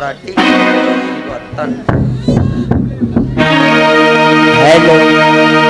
பாராட்டி அன்பத்தான் ஹலோ அவைய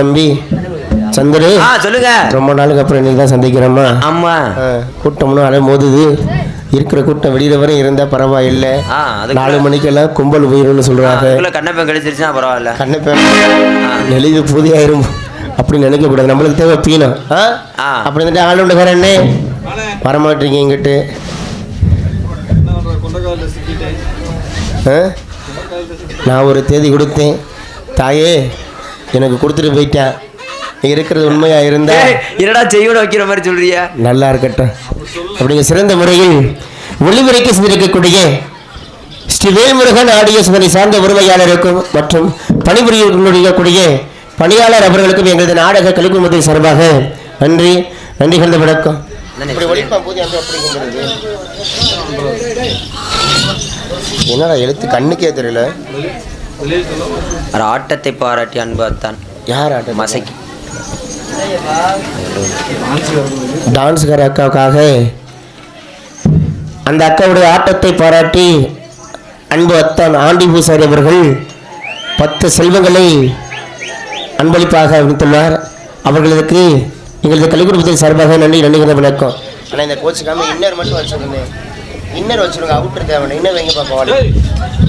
தம்பி. சந்திரு சொல்லுங்க. ரொம்ப நாளுக்கு அப்புறம் இன்னைக்கு தான் சந்திக்கிறோமா? ஆமா. கூட்டம்னு அலை மோதுது. இருக்கிற கூட்டம் வெளியில வரை இருந்தா பரவாயில்லை. நாலு மணிக்கெல்லாம் கும்பல் போயிரும்னு சொல்றாங்க. கண்ணப்பன் கிடைச்சிருச்சுன்னா பரவாயில்ல. கண்ணப்பேன் நெளிவு புதியாயிரும். அப்படி நினைக்கக்கூடாது. நம்மளுக்கு தேவை பீனம். அப்படி இருந்துட்டு ஆளுண்டுக்காரண்ணே வரமாட்டீங்க இங்கிட்டு? நான் ஒரு தேதி கொடுத்தேன். தாயே எனக்கு கொடுத்துட்டு போயிட்டேன். நீ இருக்கிறது உண்மையா இருந்தா? என்னடா செய்யணும் வைக்கிற மாதிரி சொல்றிய? நல்லா இருக்கட்டும். அப்படிங்க சிறந்த முறையில் ஒளிமுறைக்கு சென்றிருக்கக்கூடிய ஸ்ரீ வேல்முருகன் ஆடியோ சுமதி சார்ந்த உரிமையாளருக்கும் மற்றும் பணிபுரியக்கூடிய பணியாளர் அவர்களுக்கும் எங்களது நாடக கலிக்குமதி சார்பாக நன்றி நன்றி கலந்த வணக்கம். என்னடா எழுத்து கண்ணுக்கே தெரியல. ஒரு ஆட்டத்தை பாராட்டி அன்பத்தான் யார் ஆட்டம் மசைக்கு. டான்ஸ்கார அக்காவுக்காக அந்த அக்காவுடைய ஆட்டத்தை பாராட்டி அன்பு அத்தான் ஆண்டி பூசாரி அவர்கள் பத்து செல்வங்களை அன்பளிப்பாக அளித்துள்ளார் அவர்களுக்கு எங்களது கலிக்குடும்பத்தின் சார்பாக நன்றி நன்றிகிற வணக்கம். ஆனால் இந்த கோச்சுக்காம இன்னர் மட்டும் வச்சுருங்க இன்னர் வச்சுருங்க அவுட்டர் தேவை இன்னர் வைங்க பார்ப்போம்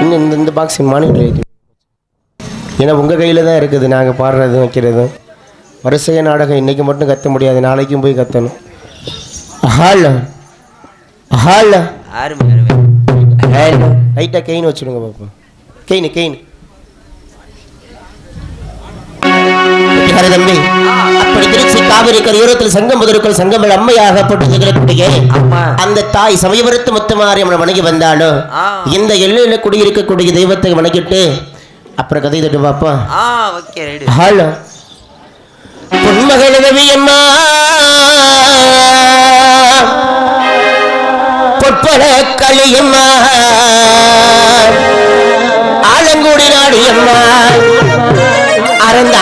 இன்னும் இந்த இந்த பாக்ஸ் மானிட்டர் ஏன்னா உங்கள் கையில் தான் இருக்குது. நாங்கள் பாடுறதும் வைக்கிறதும் வரிசைய நாடகம். இன்றைக்கி மட்டும் கத்த முடியாது. நாளைக்கும் போய் கத்தணும். ஹால் ஹால் ஹேல் லைட்டாக கெயின் வச்சுடுங்க பார்ப்போம் கெயின் கெயின். ஹர தம்பி அப்படி திருச்சி காவிரி கரையோரத்தில் சங்கம் முதலுக்கள் சங்கங்கள் அம்மையாக போட்டு திகழக்கூடிய அம்மா. அந்த தாய் சமயபுரத்து முத்துமாரியம்மனை வணங்கி வந்தாலும். இந்த எல்லையில குடியிருக்கக்கூடிய தெய்வத்தை வணங்கிட்டு அப்புறம் கதை தட்டு ரைடு ஹலோ. பொன்மகள் ரவியம்மா பொற்பட களியம்மா ஆலங்குடி நாடியம்மா அறந்தாங்கி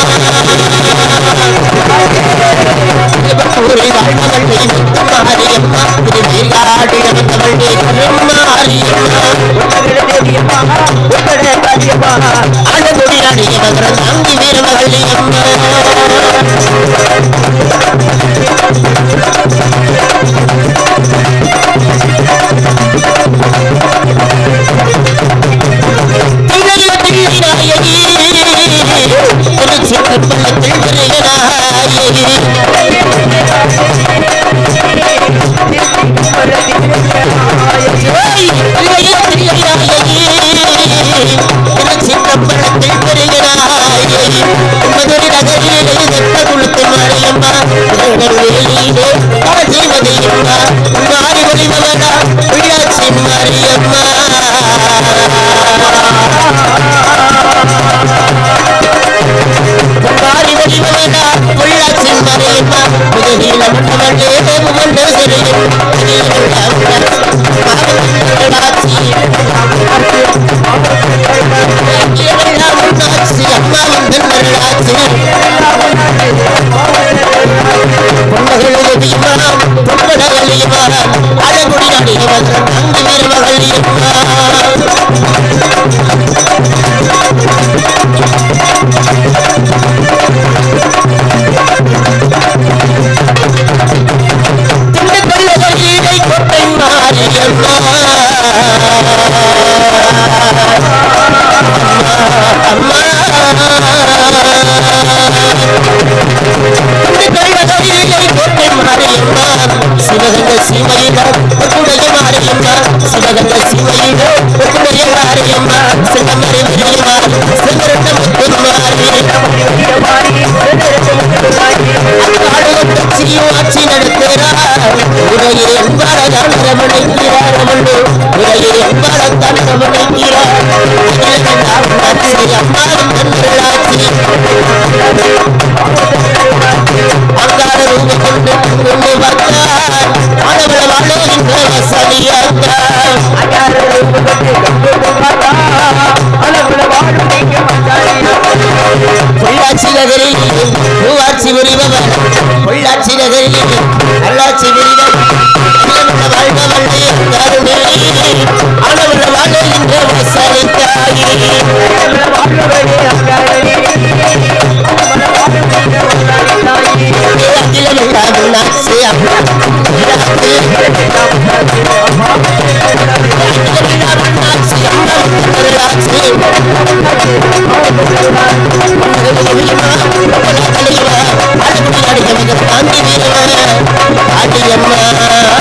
அகிலமெல்லாம் நாட்சி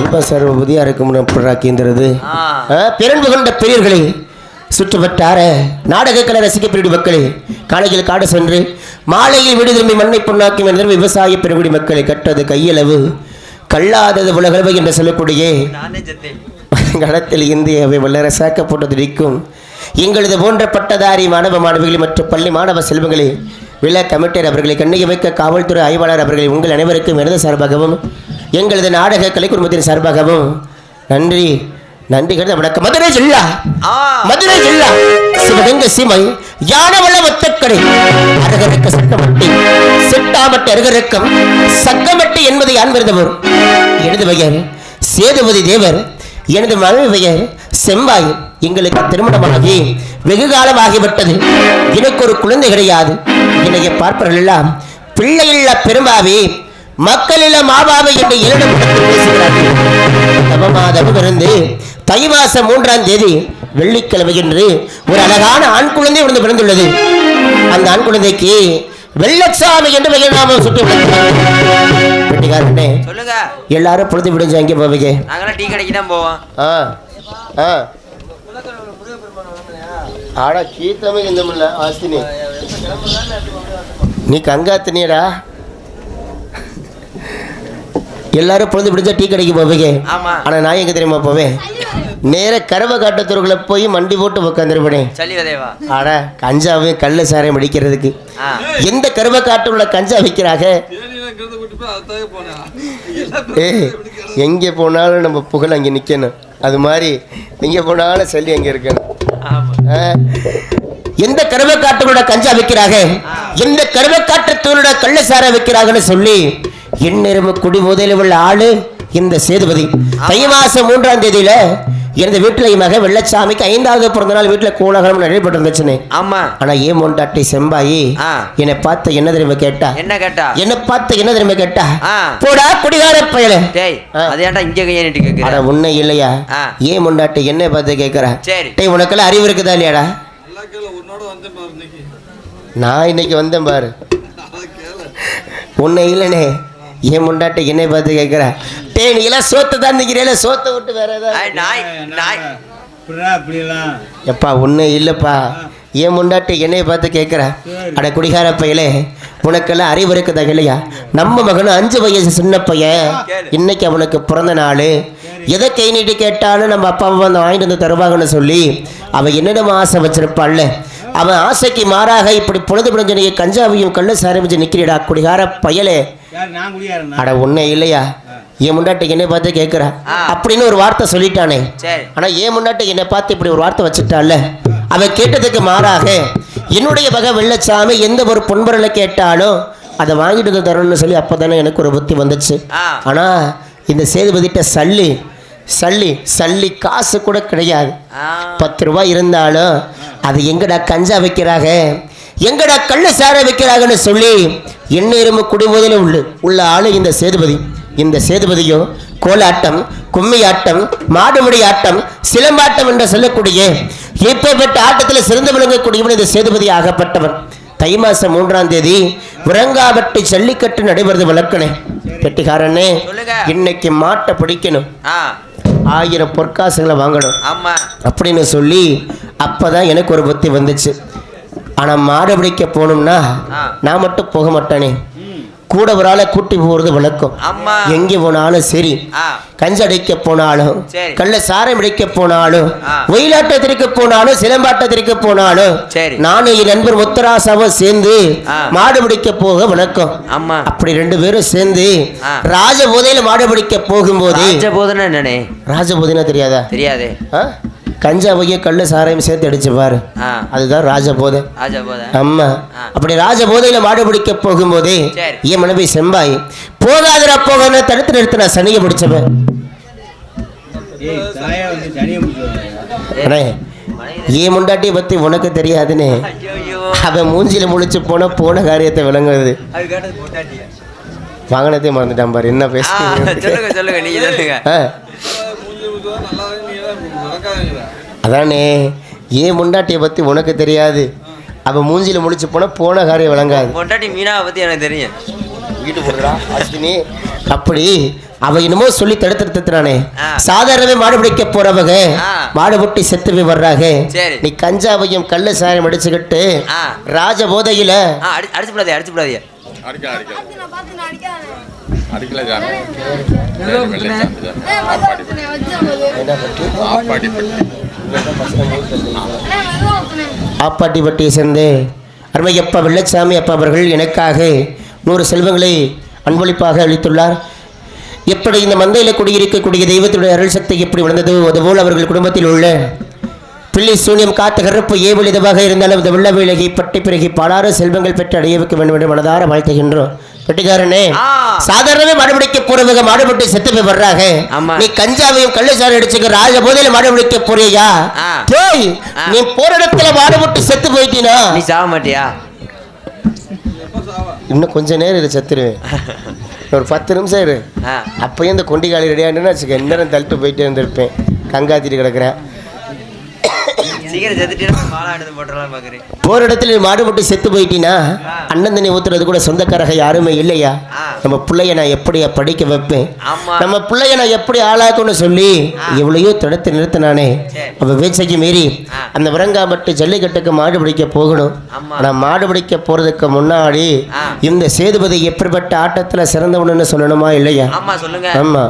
அம்மா சார் இருக்கும் புறாக்கின்றது ஆ கொண்ட பெரியர்களே சுற்றுப்பட்டார நாடக கலை ரசிக்கப்படும் மக்களே காலையில் காடு சென்று மாலையில் வீடு திரும்பி மண்ணை பொன்னாக்கும் என்ற விவசாய பெருங்குடி மக்களை கட்டது கையளவு. கல்லாதது உலகளவு என்று சொல்லக்கூடிய நானே கடத்தில் இந்தியாவை வல்லரசாக்க போட்டது நிற்கும் எங்களது போன்ற பட்டதாரி மாணவ மாணவிகளை மற்றும் பள்ளி மாணவ செல்வங்களே விழ கமிட்டர் அவர்களை கண்ணிய வைக்க காவல்துறை ஆய்வாளர் அவர்களை உங்கள் அனைவருக்கும் எனது சார்பாகவும் எங்களது நாடக கலை குடும்பத்தின் சார்பாகவும் நன்றி. நன்றி கருத வணக்கம். மதுரை ஜில்லா. மதுரை ஜில்லா. சிவகங்கை சீமை யானவள ஒத்தக்கடை அரகரக்க சட்டமட்டி சிட்டாமட்டு அருகரக்கம் சக்கமட்டி என்பதை அன்பிருந்தவர் எனது பெயர் சேதுபதி தேவர். எனது மனைவி பெயர் செம்பாய். எங்களுக்கு திருமணமாகி வெகு காலமாகிவிட்டது. எனக்கு ஒரு குழந்தை கிடையாது. என்னைய பார்ப்பவர்கள் எல்லாம் பிள்ளையில்ல பெரும்பாவி மக்களில மாபாவை என்று இரண்டு பேசுகிறார்கள். தவமாதம் இருந்து தை மாசம் மூன்றாம் தேதி வெள்ளிக்கிழமை என்று ஒரு அழகான ஆண் குழந்தை விழுந்து பிறந்துள்ளது. அந்த ஆண் குழந்தைக்கு வெள்ளச்சாமி என்று பெயர் நாம சுட்டி வெட்டிக்காரனே சொல்லுங்க. எல்லாரும் பொழுது விடுஞ்சு அங்கே போவீங்க. நாங்களாம் டீ கடைக்கு தான் போவோம். ஆ ஆ. ஆட கீத்தமே இந்த ஆஸ்தினி. நீ கங்காத்தினியடா எல்லாரும் பொழுது பிடிச்சா டீ கடைக்கு போவீங்க. ஆமா. ஆனா நான் எங்க தெரியுமா போவேன்? நேர கரவ காட்டத்தூர்களை போய் மண்டி போட்டு உட்காந்துருப்பேன் ஆட கஞ்சாவையும் கள்ள சாரையும் அடிக்கிறதுக்கு எந்த கருவ காட்டுள்ள கஞ்சா விற்கிறாங்க ஏய் எங்கே போனாலும் நம்ம புகழ் அங்கே நிற்கணும் அது மாதிரி எங்கே போனாலும் சொல்லி அங்கே இருக்கணும்? எந்த கருவக்காட்டோட கஞ்சா விற்கிறாங்க எந்த கருவக்காட்டத்தோட கள்ளசார விற்கிறாங்கன்னு சொல்லி எந்நேரமும் குடி முதலில் உள்ள ஆளு இந்த சேதுபதி. தை மாசம் மூன்றாம் தேதியில எனது வீட்டுல மக வெள்ளச்சாமிக்கு ஐந்தாவது பிறந்த நாள் வீட்டுல கோலாகலம் நடைபெற்று இருந்துச்சுன்னு ஆமா. ஆனா ஏன் மொண்டாட்டி செம்பாயி. என்னை பார்த்து என்ன தெரியுமா கேட்டா? என்ன கேட்டா? என்ன பார்த்து என்ன தெரியுமா கேட்டா. போடா குடிகார பயல. டேய். அது ஏன்டா இங்க கையை நீட்டி அட கேக்குற உன்னை இல்லையா. ஏன் முண்டாட்டி என்ன பார்த்து கேட்குற சரி. டேய் உனக்கெல்லாம் அறிவு இருக்குதா இல்லையாடா? நான் இன்னைக்கு வந்தேன் பாரு. உன்னை இல்லைனே. ஏன் முண்டாட்டி என்னை பார்த்து கேட்குற? டேய் நீ எல்லாம் சோத்தை தான் நிற்கிறேல சோத்தை விட்டு வேற ஏதாவது? நாய் நாய். அப்படிலாம் எப்பா உன்னை இல்லைப்பா. ஏன் முண்டாட்டி என்னை பார்த்து கேட்குற? அட குடிகார பையலே உனக்கெல்லாம் அறிவு இருக்குதா இல்லையா? நம்ம மகனும் அஞ்சு வயசு சின்ன பையன். இன்னைக்கு அவனுக்கு பிறந்த நாள். எதை கை நீட்டி கேட்டாலும் நம்ம அப்பா அம்மா வந்து வாங்கிட்டு வந்து தருவாங்கன்னு சொல்லி அவன் என்னென்ன ஆசை வச்சிருப்பாள்ல. அவன் ஆசைக்கு மாறாக இப்படி பொழுது பிடிஞ்ச கஞ்சாவையும் கள்ள சாரமிச்சு நிற்கிறீடா குடிகார பயலே. அட உன்னை இல்லையா? என் முண்டாட்டி என்னை பார்த்து கேட்குறா. அப்படின்னு ஒரு வார்த்தை சொல்லிட்டானே. சரி. ஆனா ஏன் முன்னாடி என்னை பார்த்து இப்படி ஒரு வார்த்தை வச்சுட்டால அவ கேட்டதுக்கு மாறாக என்னுடைய வகை வெள்ளச்சாமி எந்த ஒரு பொன்பொருளை கேட்டாலும் அதை வாங்கிட்டு வந்து தரணும்னு சொல்லி அப்பதானே எனக்கு ஒரு புத்தி வந்துச்சு. ஆ. ஆனா இந்த சேதுபதிட்ட சல்லி சல்லி சல்லி காசு கூட கிடையாது. பத்து ரூபாய் இருந்தாலும் அது எங்கடா கஞ்சா வைக்கிறாங்க எங்கடா கள்ள சார வைக்கிறாங்கன்னு சொல்லி எந்நேரமும் குடிபோதில் உள்ள உள்ள ஆளு இந்த சேதுபதி. இந்த சேதுபதியோ கோலாட்டம் கும்மியாட்டம் மாடுமுடி ஆட்டம் சிலம்பாட்டம் என்று சொல்லக்கூடிய இப்பேற்பட்ட ஆட்டத்தில் சிறந்து விளங்கக்கூடியவன் இந்த சேதுபதி ஆகப்பட்டவன். தை மாசம் மூன்றாம் தேதி விரங்காவட்டி ஜல்லிக்கட்டு நடைபெறுது விளக்கணே. பெட்டிக்காரனே சொல்லுங்க. இன்னைக்கு மாட்டை பிடிக்கணும். ஆயிரம் பொற்காசுகளை வாங்கணும். அப்படின்னு சொல்லி அப்பதான் எனக்கு ஒரு புத்தி வந்துச்சு. ஆனா மாடு பிடிக்க போகணும்னா. நான் மட்டும் போக மாட்டேனே கூட ஒரு ஆளை கூட்டி போறது வழக்கம் எங்கே போனாலும் சரி கஞ்சடிக்க போனாலும். கள்ள சாரம் அடிக்க போனாலும். ஒயிலாட்டத்திற்கு போனாலும் சிலம்பாட்டத்திற்கு போனாலும். நானும் என் நண்பர் முத்தராசாவும் சேர்ந்து. மாடு பிடிக்க போக வணக்கம் அப்படி ரெண்டு பேரும் சேர்ந்து. ராஜபோதையில மாடு பிடிக்க போகும்போது ராஜபோதனை ராஜபோதைனா தெரியாதா தெரியாதே? கஞ்சாவையே கள்ள சாரையும் சேர்த்து அடிச்சு பாரு. அதுதான் ராஜபோதை. ராஜபோதை. ஆமா. அப்படி ராஜபோதையில மாடு பிடிக்க போகும்போதே. என் மனைவி செம்பாய் போகாதடா போகாத தடுத்து நிறுத்தின சனியை பிடிச்சவன் ஏன் முண்டாட்டியை பத்தி உனக்கு தெரியாதுன்னு அவன் மூஞ்சில முழிச்சு போன போன காரியத்தை விளங்குது. அது கேட்டது போட்டாட்டியா வாங்கினதே மறந்துட்டான் பாரு என்ன பேசுறீங்க? சொல்லுங்க சொல்லுங்க நீங்க சொல்லுங்க. அதானே ஏன் முண்டாட்டியை பத்தி உனக்கு தெரியாது அவன் மூஞ்சில முழிச்சு போன போன காரியம் விளங்காது பொண்டாட்டி மீனாவை பத்தி எனக்கு தெரியும் வீட்டு போடுறா அஸ்வினி அப்படி அவ என்னமோ சொல்லி தடுத்துறானே ஆ. சாதாரணமே மாடு பிடிக்க போறவங்க. மாடு புட்டி செத்து போய் வர்றாங்க. நீ கஞ்சாவையும் கள்ள சாயம் அடிச்சுக்கிட்டு. ராஜ போதையில அடிச்சு விடாதே அடிச்சு விடாதே அடிக்க அடிக்க. அடிக்கல ஜாமி வெள்ளை சாந்து ஆப்பாடி பட்டி. ஆப்பாட்டி பட்டியை சேர்ந்து அருமை அப்பா வெள்ளச்சாமி அப்பா அவர்கள் எனக்காக நூறு செல்வங்களை அன்பளிப்பாக அளித்துள்ளார். எப்படி இந்த மந்தையில் குடியிருக்கக்கூடிய தெய்வத்துடைய அருள் சக்தி எப்படி விழுந்ததோ அதுபோல் அவர்கள் குடும்பத்தில் உள்ள பில்லி சூனியம் காத்து கருப்பு ஏவல் இதுவாக இருந்தாலும் இந்த வெள்ள விலகி பட்டி பிறகி பலாறு செல்வங்கள் பெற்று அடைய வைக்க வேண்டும் என்று மனதார வாழ்த்துகின்றோம். பெட்டிக்காரனே. சாதாரணமே மாடுபிடிக்க போறவங்க மாடுபிடி செத்து போய் வர்றாங்க. நீ கஞ்சாவையும் கள்ளச்சாரம் அடிச்சுக்க ராஜ போதையில மாடுபிடிக்க போறியா? ஆ. நீ போற இடத்துல மாடுபிட்டு செத்து போயிட்டீனா? நீ சாக மாட்டியா? இன்னும் கொஞ்ச நேரம் இரு செத்துருவேன். ஒரு பத்து நிமிஷம் இரு. அப்பயும் இந்த கொண்டிகாலி ரெடியாண்டுன்னு வச்சுக்க நேரம் தள்ளிட்டு போயிட்டே இருந்திருப்பேன். கங்காத்திட்டு கிடக்குறேன் சீக்கிரம் செத்துட்டீங்கன்னா மாலை எடுத்து போட்டுடலாம் பார்க்குறேன் போற இடத்துல நீ மாடுபட்டு செத்து போயிட்டீனா அண்ணன் தண்ணி ஊத்துறது கூட சொந்தக்காரக யாருமே இல்லையா. நம்ம பிள்ளைய நான் எப்படியா படிக்க வைப்பேன் நம்ம பிள்ளைய நான் எப்படி ஆளாக்கும்னு சொல்லி எவ்வளையோ தடுத்து நிறுத்தினானே. அவ வீச்சைக்கு மீறி. அந்த விரங்காம்பட்டு ஜல்லிக்கட்டுக்கு மாடு பிடிக்க போகணும். ஆனா மாடு பிடிக்க போறதுக்கு முன்னாடி. இந்த சேதுபதி எப்படிப்பட்ட ஆட்டத்துல சிறந்தவனுன்னு சொல்லணுமா இல்லையா ஆமா சொல்லுங்க ஆமா.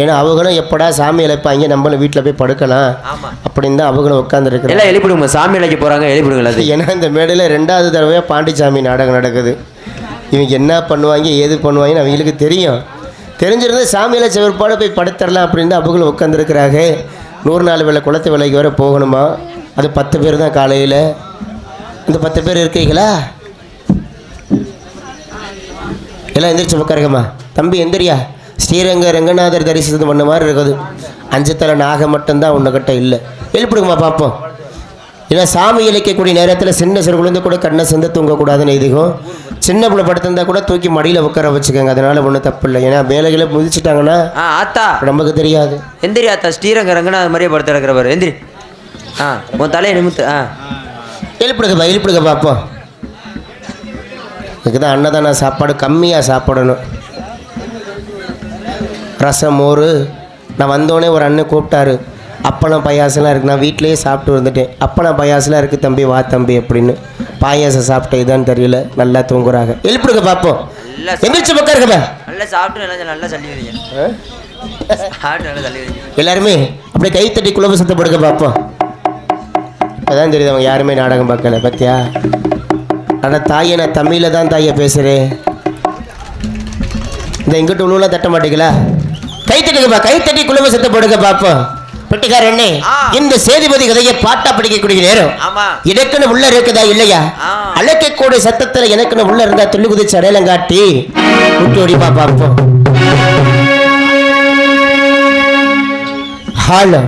ஏன்னா அவங்களும் எப்படா சாமி இழைப்பாங்க நம்மளும் வீட்டில் போய் படுக்கலாம். அப்படின்னு தான் அவங்களும் உட்காந்துருக்குறாங்க எல்லாம் எழுப்பிடுங்க சாமி இலைக்கு போறாங்க எழுப்பிடுங்களா ஏன்னா இந்த மேடையில் ரெண்டாவது தடவையாக பாண்டிச்சாமி நாடகம் நடக்குது. இவங்க என்ன பண்ணுவாங்க ஏது பண்ணுவாங்கன்னு அவங்களுக்கு தெரியும். தெரிஞ்சிருந்து சாமியில் செவற்பாடு போய் படுத்துடலாம் அப்படின்னு தான் அவங்களும் உட்காந்துருக்குறாங்க நூறு நாள் வேலை குளத்து வேலைக்கு வர போகணுமா? அது பத்து பேர் தான் காலையில். இந்த பத்து பேர் இருக்கீங்களா? எல்லாம் எந்திரிச்சு உட்காருங்கம்மா. தம்பி எந்திரியா? ஸ்ரீரங்க ரங்கநாதர் தரிசனம் பண்ண மாதிரி இருக்குது. அஞ்சு தலை நாகம் மட்டும்தான் உன்னகிட்ட இல்லை. எழுப்பிடுங்கம்மா பார்ப்போம். ஏன்னா சாமி இழைக்கக்கூடிய நேரத்தில் சின்ன சிறு குழந்தை கூட கண்ணை சிந்த தூங்கக்கூடாதுன்னு இதுக்கும் சின்ன பிள்ளை படுத்திருந்தா கூட தூக்கி மடியில் உட்கார வச்சுக்கோங்க. அதனால ஒன்றும் தப்பு இல்லை. ஏன்னா மேலைகளை முதிச்சிட்டாங்கன்னா ஆத்தா. நமக்கு தெரியாது. எந்திரி ஆத்தா. ஸ்ரீரங்க ரங்கநாத மாதிரியே படுத்து இருக்கிறவர் எந்திரி. ஆ உன் தலையை நிமித்து ஆ. எழுப்பிடுங்கப்பா எழுப்பிடுங்க பார்ப்போம். இதுக்கு தான் அன்னதான சாப்பாடு கம்மியாக சாப்பிடணும். ரசம் மோர். நான் வந்தோடனே ஒரு அண்ணன் கூப்பிட்டாரு. அப்பளம் பாயாசம்லாம் இருக்கு. நான் வீட்டிலேயே சாப்பிட்டு வந்துட்டேன். அப்பளம் பாயாசம்லாம் இருக்குது தம்பி வா தம்பி அப்படின்னு. பாயாசம் சாப்பிட்ட இதான்னு தெரியல. நல்லா தூங்குறாங்க. எழுப்பிடுங்க பார்ப்போம் எந்திரிச்சு பக்கம் இருக்கப்பா நல்லா சாப்பிட்டு நல்லா வரீங்க வரீங்க எல்லாருமே அப்படியே கை தட்டி குழம்பு சத்தம் படுக்க பார்ப்போம் இப்போதான் தெரியுது அவங்க யாருமே நாடகம் பார்க்கல. பத்தியா? ஆனால் தாயை நான் தமிழில் தான் தாயை பேசுகிறேன் இந்த இங்கிட்டு உள்ளூர்லாம் தட்ட மாட்டீங்களா? கை தட்டுங்கப்பா கை தட்டி குழம்பு சத்தம் படுக்க பார்ப்போம் பெட்டிக்காரண்ணே. இந்த சேதுபதி கதையை பாட்டா படிக்கக்கூடிய நேரம். எனக்குன்னு உள்ள இருக்குதா இல்லையா. அழைக்கக்கூடிய சத்தத்துல எனக்குன்னு உள்ள இருந்தா துள்ளி குதிச்சு அடையாளம் காட்டி விட்டு ஓடிப்பா பார்ப்போம் ஹாலோ.